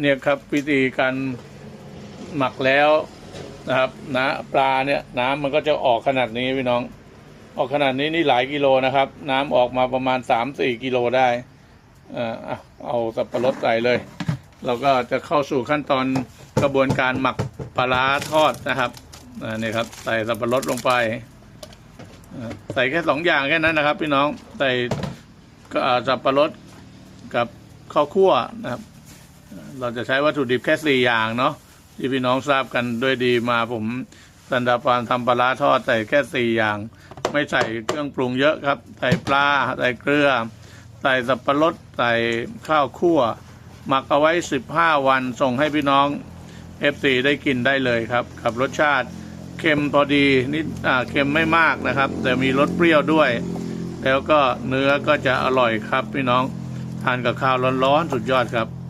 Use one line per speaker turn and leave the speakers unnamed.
เนี่ยครับวิธีการหมักแล้วนะครับนะปลาเนี่ยน้ำมันก็จะออกขนาดนี้พี่น้อง ออกขนาดนี้นี่หลายกิโลนะครับ น้ำออกมาประมาณสามสี่กิโลได้เอ่ออะเอาสับปะรดใส่เลย เราก็จะเข้าสู่ขั้นตอนกระบวนการหมักปลาร้าทอดนะครับนี่ครับใส่สับปะรดลงไปใส่แค่สองอย่างแค่นั้นนะครับ พี่น้องใส่สับปะรดกับข้าวคั่วนะครับ เราจะใช้วัตถุดิบแค่สี่อย่างเนาะที่พี่น้องทราบกันด้วยดีมาผมสันดาปานทำปลาทอดใส่แค่สี่อย่าง ไม่ใส่เครื่องปรุงเยอะครับ ใส่ปลาใส่เกลือ ใส่สับปะรดใส่ข้าวคั่ว หมักเอาไว้ 15 วันส่งให้พี่น้อง FC ได้กินได้เลยครับกับรสชาติเค็มพอดีนิดอ่าเค็มไม่มากนะครับ แต่มีรสเปรี้ยวด้วย แล้วก็เนื้อก็จะอร่อยครับพี่น้องทานกับข้าวร้อนๆสุดยอดครับ